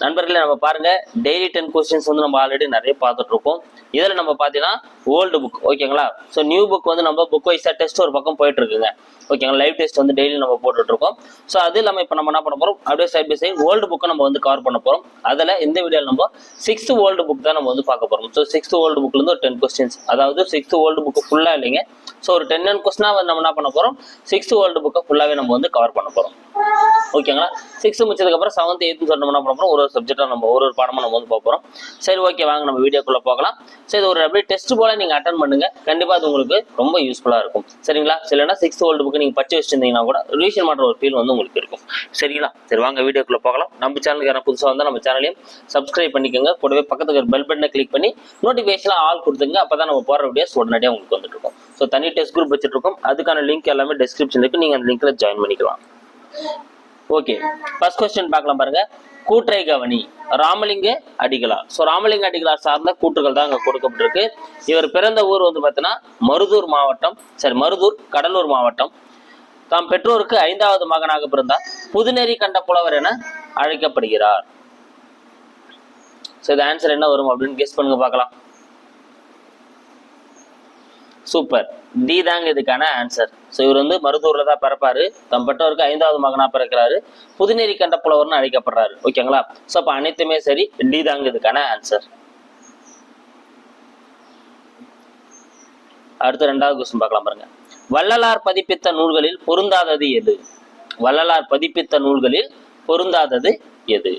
நண்பர்களே நம்ம பாருங்க. டெய்லி டென் கொஸ்டின்ஸ் வந்து நம்ம ஆல்ரெடி நிறைய பார்த்துட்டு இருக்கோம் இதில் நம்ம பார்த்தீங்கன்னா ஓல்டு புக் ஓகேங்களா ஸோ நியூ புக் வந்து நம்ம புக் வைஸாக டெஸ்ட் ஒரு பக்கம் போயிட்டு இருக்குங்க ஓகேங்களா லைவ் டெஸ்ட் வந்து டெய்லி நம்ம போட்டுட்டு இருக்கோம் ஸோ அது இல்லாமல் இப்போ நம்ம என்ன பண்ண போகிறோம் அப்படியே சைட் பை சைட் ஓல்டு புக்கை நம்ம வந்து கவர் பண்ண போகிறோம் அதில் இந்த வீடியோவில் நம்ம சிக்ஸ்த் ஓல்டு புக் தான் நம்ம வந்து பார்க்க போகிறோம் ஸோ சிக்ஸ்த் ஓல்டு புக்லேருந்து ஒரு டென் கொஸ்டின்ஸ் அதாவது சிக்ஸ்த் ஓல்டு புக்கு ஃபுல்லாக இல்லைங்க. ஸோ ஒரு டென் அண்ட் கொஸ்டினாக வந்து நம்ம என்ன பண்ண போகிறோம் சிக்ஸ்த் ஓல்டு புக்கை ஃபுல்லாகவே நம்ம வந்து கவர் பண்ண போகிறோம் ஓகேங்களா சிக்ஸ்த் முடிச்சதுக்கப்புறம் செவன்த் எயித்துன்னு சொல்லி நம்ம என்ன பண்ண போகிறோம் ஒரு ஒரு சப்ஜெக்டாக நம்ம ஒரு ஒரு பாடமாக நம்ம வந்து பார்க்க போகிறோம் சரி ஓகே வாங்க நம்ம வீடியோக்குள்ளே போகலாம். சரி இது ஒரு அப்படியே டெஸ்ட் போல நீங்கள் அட்டன் பண்ணுங்க. கண்டிப்பாக அது உங்களுக்கு ரொம்ப யூஸ்ஃபுல்லாக இருக்கும். சரிங்களா? சரினா சிக்ஸ்த் ஓல்டு புக்கு நீங்கள் படிச்சு வச்சிருந்தீங்கன்னா கூட ரிவிஷன் பண்ணுற ஒரு ஃபீல் வந்து உங்களுக்கு இருக்கும். சரிங்களா? சரி வாங்க வீடியோக்குள்ளே போகலாம். நம்ம சேனலுக்கு யாரும் புதுசாக வந்தால் நம்ம சேனலையும் சப்ஸ்கிரைப் பண்ணிக்கோங்க. கூடவே பக்கத்துக்கு ஒரு பெல் பட்டனை கிளிக் பண்ணி நோட்டிஃபிகேஷன் ஆல் கொடுத்துங்க அப்போ தான் நம்ம போகிற வீடியோஸ் உடனடியாக உங்களுக்கு வந்துட்டு இருக்கும். ஸோ தனி டெஸ்ட் குரூப் வச்சுட்டு இருக்கோம். அதுக்கான லிங்க் எல்லாமே டிஸ்கிரிப்ஷன் இருக்கு. நீங்கள் அந்த லிங்க்ல ஜாயின் பண்ணிக்கலாம். ஓகே ஃபர்ஸ்ட் கொஸ்டின் பார்க்கலாம் பாருங்க. கூற்றை கவனி. ராமலிங்க அடிகளார் ஸோ ராமலிங்க அடிகளார் சார்ந்த கூற்றுகள் தான் அங்கே கொடுக்கப்பட்டிருக்கு. இவர் பிறந்த ஊர் வந்து பார்த்தீங்கன்னா மருதூர் மாவட்டம். சரி மருதூர் கடலூர் மாவட்டம். தாம் பெற்றோருக்கு ஐந்தாவது மகனாக பிறந்தார். புதுநெறி கண்ட புலவர் என அழைக்கப்படுகிறார். ஸோ இது ஆன்சர் என்ன வரும் அப்படின்னு கெஸ் பண்ணுங்க பார்க்கலாம். சூப்பர் டி தாங்க இதுக்கான ஆன்சர் ஸோ இவர் வந்து மருதூரில் தான் பிறப்பாரு. தம்பட்டவருக்கு ஐந்தாவது மகனா பிறக்கிறாரு. புதுநெறி கண்ட புலவர்னு அழைக்கப்படுறாரு. ஓகேங்களா? ஸோ அப்போ அனைத்துமே சரி டி தாங்க இதுக்கான ஆன்சர் அடுத்து ரெண்டாவது கொஸ்டின் பார்க்கலாம் பாருங்க. வள்ளலார் பதிப்பித்த நூல்களில் பொருந்தாதது எது? வள்ளலார் பதிப்பித்த நூல்களில் பொருந்தாதது எது?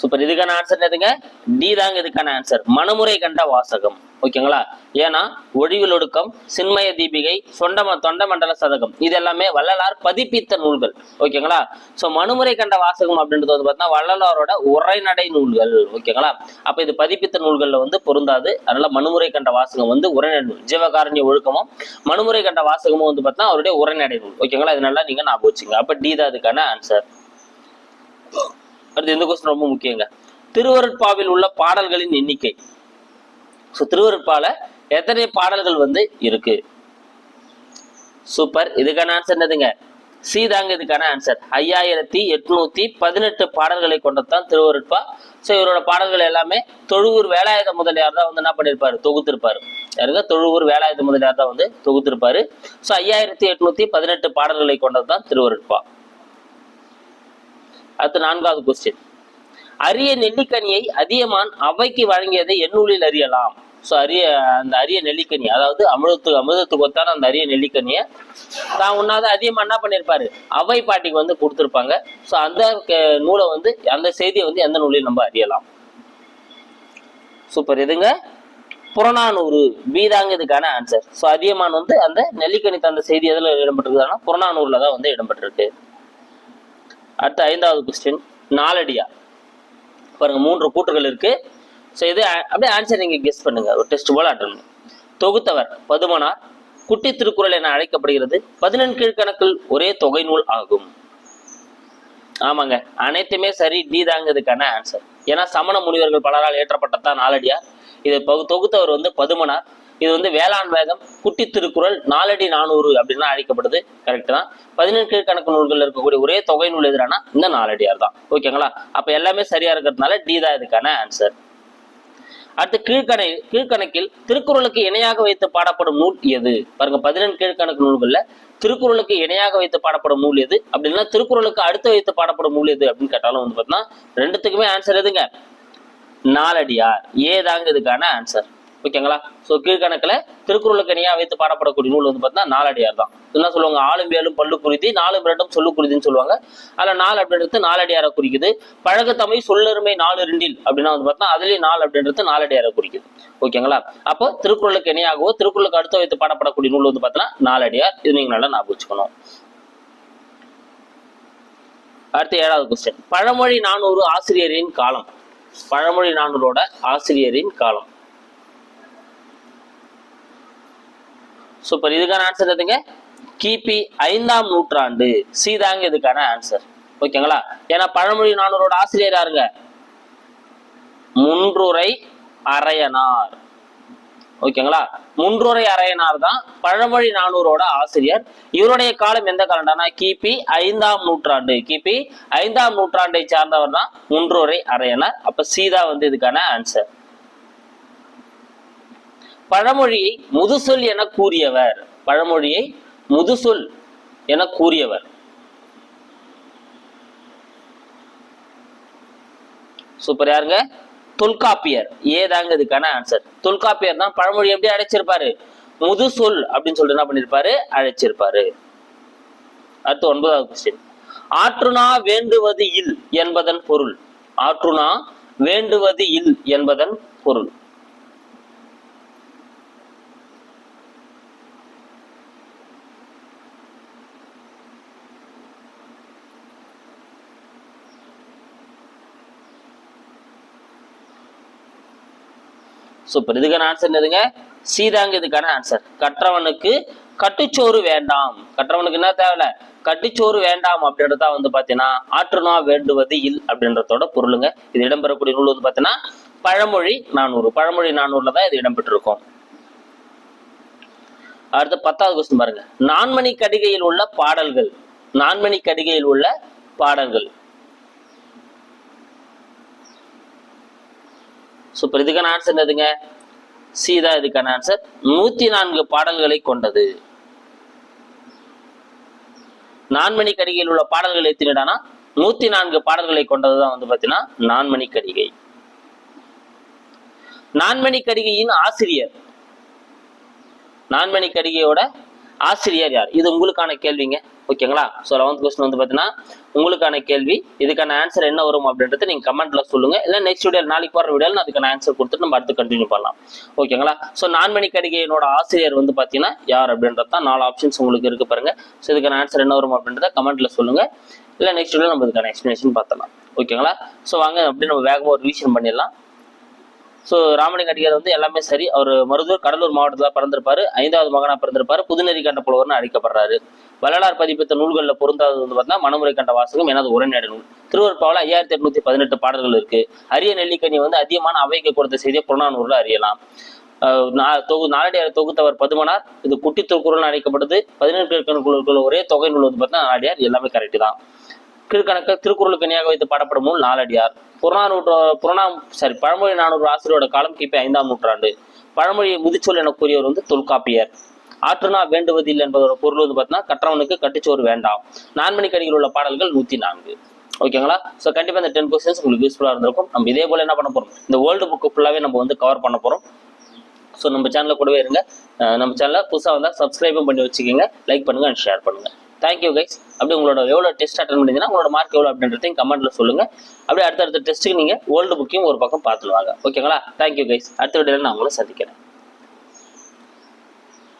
சூப்பர். இதுக்கான ஆன்சர் எதுங்க டி தாங்க இதுக்கான ஆன்சர் மனமுறை கண்ட வாசகம். ஓகேங்களா? ஏன்னா ஒழிவில் ஒடுக்கம் சின்மய தீபிகை சொண்டம தொண்டமண்டல சதகம். இது எல்லாமே வள்ளலார் பதிப்பித்த நூல்கள். ஓகேங்களா? ஸோ மனுமுறை கண்ட வாசகம் அப்படின்றது வந்து பார்த்தீங்கன்னா வள்ளலாரோட உரைநடை நூல்கள். ஓகேங்களா? அப்போ இது பதிப்பித்த நூல்களில் வந்து பொருந்தாது. அதனால மனுமுறை கண்ட வாசகம் வந்து உரைநடை நூல். ஜீவகாரண்ய ஒழுக்கமும் மனுமுறை கண்ட வாசகமும் வந்து பார்த்தீங்கன்னா அவருடைய உரைநடை நூல். ஓகேங்களா? இதனால நீங்கள் நீங்க ஞாபகம் வச்சுங்க அப்போ டி தான் அதுக்கான ஆன்சர் அடுத்து இந்த கொஸ்டின் ரொம்ப முக்கியங்க? திருவருட்பாவில் உள்ள பாடல்களின் எண்ணிக்கை. ஸோ திருவருட்பால எத்தனை பாடல்கள் வந்து இருக்கு? சூப்பர் இதுக்கான ஆன்சர் என்னதுங்க? சி தாங்க இதுக்கான ஆன்சர் ஐயாயிரத்தி எட்நூத்தி பதினெட்டு பாடல்களை கொண்டதான் திருவருட்பா. ஸோ இவரோட பாடல்கள் எல்லாமே தொழுவூர் வேலாயுத முதலியார் தான் வந்து என்ன பண்ணியிருப்பாரு தொகுத்திருப்பாரு. யாருங்க? தொழுவூர் வேலாயுத முதலியார் தான் வந்து தொகுத்திருப்பாரு. ஸோ ஐயாயிரத்தி எட்நூத்தி பதினெட்டு பாடல்களை கொண்டது தான் திருவருட்பா. அடுத்து நான்காவது கொஸ்டின் அரிய நெல்லிக்கனியை அதியமான் அவைக்கு வழங்கியதை எண்ணூலில் அறியலாம். ஸோ அரிய அந்த அரிய நெல்லிக்கனி அதாவது அமிர்தத்துக்கு அமிர்தத்துக்கு ஒத்தான அந்த அரிய நெல்லிக்கனியை தான் உண்ணாத அதிகமாக என்ன பண்ணியிருப்பாரு அவை பாட்டிக்கு வந்து கொடுத்துருப்பாங்க. ஸோ அந்த நூலை வந்து அந்த செய்தியை வந்து எந்த நூலில் நம்ம அறியலாம்? சூப்பர் எதுங்க புறநானூறு. பீதாங்க இதுக்கான ஆன்சர் ஸோ அதியமான் வந்து அந்த நெல்லிக்கனி தந்த செய்தி எதில் இடம்பெற்றிருக்குதுன்னா புறநானூரில் தான் வந்து இடம்பெற்றிருக்கு. அடுத்த ஐந்தாவது கொஸ்டின் நாலடியா. பாருங்க மூன்று கூற்றுகள் இருக்கு. ஸோ இது அப்படியே ஆன்சர் நீங்க கெஸ் பண்ணுங்க. ஒரு டெஸ்ட் போல் அட்டன் தொகுத்தவர் பதுமனார். குட்டி திருக்குறள் என அழைக்கப்படுகிறது. பதினெண் கீழ்கணக்கில் ஒரே தொகை நூல் ஆகும். ஆமாங்க. அனைத்துமே சரி டி தாங்கிறதுக்கான ஆன்சர் ஏன்னா சமண முனிவர்கள் பலரால் ஏற்றப்பட்டதான் நாலடியார் இதை தொகுத்தவர் வந்து பதுமனார். இது வந்து வேளாண் வேதம் குட்டி திருக்குறள் நாலடி நானூறு அப்படின்னு அழைக்கப்படுது. கரெக்ட் தான். பதினெட்டு கீழ்கணக்கு நூல்கள் இருக்கக்கூடிய ஒரே தொகை நூல் எதிரானா இந்த நாலடியார் தான். ஓகேங்களா அப்ப எல்லாமே சரியா இருக்கிறதுனால டி தான் இதுக்கான ஆன்சர் அடுத்து கீழ்கணை கீழ்கணக்கில் திருக்குறளுக்கு இணையாக வைத்து பாடப்படும் நூல் எது? பாருங்க பதினெண்டு கீழ்கணக்கு நூல்கள்ல திருக்குறளுக்கு இணையாக வைத்து பாடப்படும் நூல் எது? அப்படின்னா திருக்குறளுக்கு அடுத்து வைத்து பாடப்படும் நூல் எது அப்படின்னு கேட்டாலும் வந்து பார்த்தீங்கன்னா ரெண்டுத்துக்குமே ஆன்சர் எதுங்க? நாலடியார். ஏதாங்க இதுக்கான ஆன்சர் ஓகேங்களா ஸோ கீழ்கணக்கில் திருக்குறளுக்கு இணையாக வைத்து பாடப்படக்கூடிய நூல் வந்து பார்த்தீங்கன்னா நாலடியார் தான். என்ன சொல்லுவாங்க ஆளும் வேலும் பல்லு குறிதி நாலும் இரண்டும் சொல்லு குறிதின்னு சொல்லுவாங்க. அதில் நாலு அப்படின்றது நாலடியாரை குறிக்குது. பழகத்தமை சொல்லருமை நாலு ரெண்டில் அப்படின்னா வந்து பார்த்தா அதுலேயும் நாலு அப்படின்றது நாலடியாரை குறிக்குது. ஓகேங்களா அப்போ திருக்குறளுக்கு இணையாகவோ திருக்குறளுக்கு அடுத்து வைத்து பாடப்படக்கூடிய நூல் வந்து பார்த்தீங்கன்னா நாலடியார். இது நீங்கள் நல்லா ஞாபகம் வச்சுக்கணும். அடுத்து ஏழாவது கொஸ்டின் பழமொழி நானூறு ஆசிரியரின் காலம். பழமொழி நானூரோட ஆசிரியரின் காலம். சூப்பர் இதுக்கான ஆன்சர் எதுங்க கிபி ஐந்தாம் நூற்றாண்டு. சீதாங்க இதுக்கான ஆன்சர் ஓகேங்களா? ஏன்னா பழமொழி நானூரோட ஆசிரியர் யாருங்க? முன்றுரை அரையனார். ஓகேங்களா? முன்றுரை அரையனார் தான் பழமொழி நானூரோட ஆசிரியர். இவருடைய காலம் எந்த காலம்டானா கிபி ஐந்தாம் நூற்றாண்டு. கிபி ஐந்தாம் நூற்றாண்டை சார்ந்தவர் தான் முன்றுரை அரையனார். அப்ப சீதா வந்து இதுக்கான ஆன்சர் பழமொழியை முதுசொல் என கூறியவர். பழமொழியை முதுசொல் என கூறியவர். சூப்பர் யாருங்க தொல்காப்பியர். ஏதாங்க இதுக்கான ஆன்சர் தொல்காப்பியர் தான் பழமொழி எப்படி அழைச்சிருப்பாரு முதுசொல் அப்படின்னு சொல்லிட்டு என்ன பண்ணிருப்பாரு? அழைச்சிருப்பாரு. அடுத்து ஒன்பதாவது கொஸ்டின் ஆற்றுனா வேண்டுவது இல் என்பதன் பொருள். ஆற்றுனா வேண்டுவது இல் என்பதன் பொருள். சூப்பர் இதுக்கான ஆன்சர் என்னதுங்க? சீதாங்க இதுக்கான ஆன்சர் கற்றவனுக்கு கட்டுச்சோறு வேண்டாம். கற்றவனுக்கு என்ன தேவையில்ல? கட்டுச்சோறு வேண்டாம் அப்படின்றதா வந்து பாத்தீங்கன்னா ஆற்றுனா வேண்டுவது இல் அப்படின்றதோட பொருளுங்க. இது இடம்பெறக்கூடிய நூல் வந்து பாத்தீங்கன்னா பழமொழி நானூறு. பழமொழி நானூறுல தான் இது இடம்பெற்றிருக்கும். அடுத்து பத்தாவது கொஸ்டின் பாருங்க. நான்மணி கடிகையில் உள்ள பாடல்கள். நான்மணி கடிகையில் உள்ள பாடல்கள். சூப்பர் இதுக்கான ஆன்சர் என்னதுங்க? சீதா இதுக்கான ஆன்சர் நூத்தி நான்கு பாடல்களை கொண்டது. நான்மணி கடிகையில் உள்ள பாடல்கள் எத்தனைடானா? நூத்தி நான்கு பாடல்களை கொண்டதுதான் வந்து பாத்தீங்கன்னா நான்மணி கடிகை நான்மணி கடிகையின் ஆசிரியர். நான்மணி கடிகையோட ஆசிரியர் யார்? இது உங்களுக்கான கேள்விங்க. ஓகேங்களா? ஸோ லெவன்த் கொஸ்டின் வந்து பார்த்தீங்கன்னா உங்களுக்கான கேள்வி இதுக்கான ஆன்சர் என்ன வரும் அப்படின்றத நீங்க கமெண்ட்ல சொல்லுங்க. இல்லை நெக்ஸ்ட் வீடியோ நாளைக்கு போகிற வீடியோ நான் அதுக்கான ஆன்சர் கொடுத்துட்டு நம்ம அடுத்து கண்டினியூ பண்ணலாம். ஓகேங்களா? ஸோ நான்மணி கடிகையினோட ஆசிரியர் வந்து பார்த்தீங்கன்னா யார் அப்படின்றது தான் நாலு ஆப்ஷன்ஸ் உங்களுக்கு இருக்கு பாருங்க. ஸோ இதுக்கான ஆன்சர் என்ன வரும் அப்படின்றத கமெண்ட்ல சொல்லுங்க. இல்லை நெக்ஸ்ட் வீடியோ நம்ம இதுக்கான எக்ஸ்பிளேஷன் பார்த்தலாம் ஓகேங்களா? ஸோ வாங்க அப்படி நம்ம வேகமாக ஒரு ரிவிஷன் பண்ணிடலாம். ஸோ ராமலிங்க அடிகள் வந்து எல்லாமே சரி. அவர் மருதூர் கடலூர் மாவட்டத்தில் பிறந்திருப்பாரு. ஐந்தாவது மகனாக பிறந்திருப்பாரு. புதுநெறி கண்ட புலவர்னு அழைக்கப்படுறாரு. வள்ளலார் பதிப்பித்த நூல்களில் பொருந்தாதது வந்து பார்த்தா மனமுறை கண்ட வாசகம் எனது உரைநடை நூல். திருவருப்பாவில் ஐயாயிரத்தி எட்நூத்தி பதினெட்டு பாடல்கள் இருக்கு. அரிய நெல்லிக்கனி வந்து அதிகமான அவைக்கு கொடுத்த செய்தியை புறநானூரில் அறியலாம். தொகு நாளடியார் தொகுத்தவர் பதுமனார் இது குட்டி திருக்குறள்னு அழைக்கப்படுது. பதினெட்டு கணக்குள்ள ஒரே தொகை நூல் வந்து பார்த்தீங்கன்னா நாலடியார் எல்லாமே கரெக்ட் தான். கீழ்கணக்கில் திருக்குறளுக்கு இணையாக வைத்து பாடப்படும் நூல் நாலடியார். புறநானூற்று புறநா சாரி பழமொழி நானூறு ஆசிரியரோட காலம் கிபி ஐந்தாம் நூற்றாண்டு. பழமொழியை முதிச்சொல் என கூறியவர் வந்து தொல்காப்பியர். ஆற்றுனா வேண்டுவதில்லை என்பதோட பொருள் வந்து பார்த்தீங்கன்னா கற்றவனுக்கு கட்டுச்சோறு வேண்டாம். நான்மணி கடிகள் உள்ள பாடல்கள் நூத்தி நான்கு ஓகேங்களா? ஸோ கண்டிப்பாக இந்த டென் கொஸ்டின்ஸ் உங்களுக்கு யூஸ்ஃபுல்லாக இருந்திருக்கும். நம்ம இதே போல் என்ன பண்ண போகிறோம் இந்த வேர்ல்டு புக்கு ஃபுல்லாவே நம்ம வந்து கவர் பண்ண போகிறோம் ஸோ நம்ம சேனலில் கூடவே இருங்க. நம்ம சேனலில் புதுசாக வந்தால் சப்ஸ்கிரைபும் பண்ணி வச்சுக்கோங்க. லைக் பண்ணுங்கள் அண்ட் ஷேர் பண்ணுங்கள் தேங்க்யூ கைஸ் அப்படி உங்களோட எவ்வளோ டெஸ்ட் அட்டன் பண்ணிங்கன்னா உங்களோட மார்க் எவ்வளோ அப்படின்றதையும் கமெண்ட்டில் சொல்லுங்கள் அப்படியே அடுத்தடுத்த டெஸ்ட்டுக்கு நீங்கள் ஓல்டு புக்கையும் ஒரு பக்கம் பார்த்துருவாங்க ஓகேங்களா தேங்க்யூ கைஸ் அடுத்த வீடியோவில் நான் உங்களை சந்திக்கிறேன்.